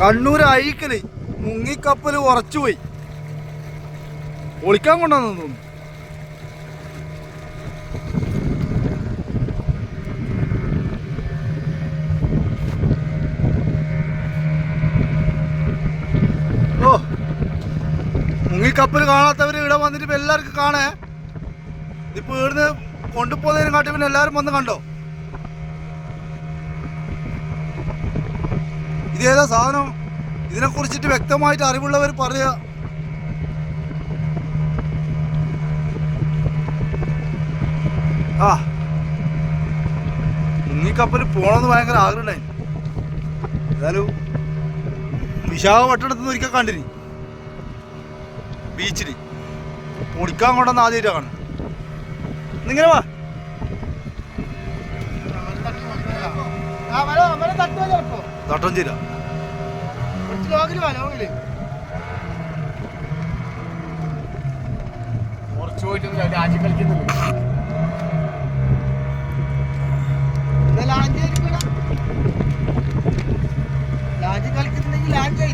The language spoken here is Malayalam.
കണ്ണൂർ അഴീക്കൽ ഉറച്ചു പോയി ഒളിക്കാൻ കൊണ്ടുവന്നു തോന്നുന്നു. ഓ മുങ്ങിക്കപ്പൽ കാണാത്തവര് ഇവിടെ വന്നിട്ട് ഇപ്പൊ എല്ലാവർക്കും കാണേ. ഇപ്പൊ ഇവിടുന്ന് കൊണ്ടുപോകുന്നതിനെ കാട്ടി പിന്നെ എല്ലാവരും വന്ന് കണ്ടോ? ഇതേതാ സാധനം? ഇതിനെ കുറിച്ചിട്ട് വ്യക്തമായിട്ട് അറിവുള്ളവർ പറയുക. ആ. മുങ്ങിക്കപ്പൽ പോണമെന്ന് ഭയങ്കര ആഗ്രഹമുണ്ടായി. ഏതായാലും വിശാഖപട്ടണത്ത് നിന്ന് ഒരിക്കൽ കണ്ടിനി. ബീച്ചിൽ പൊടിക്കാൻ കൊണ്ടെന്ന് ആദ്യമായിട്ടാണ് നിങ്ങനെ വാ. തട്ടഞ്ചേര. കുറച്ച് പോയിട്ടൊന്നും രാജ്യം കളിക്കുന്നില്ല ലാഞ്ച് കളിക്കുന്നുണ്ടെങ്കിൽ ലാഞ്ച്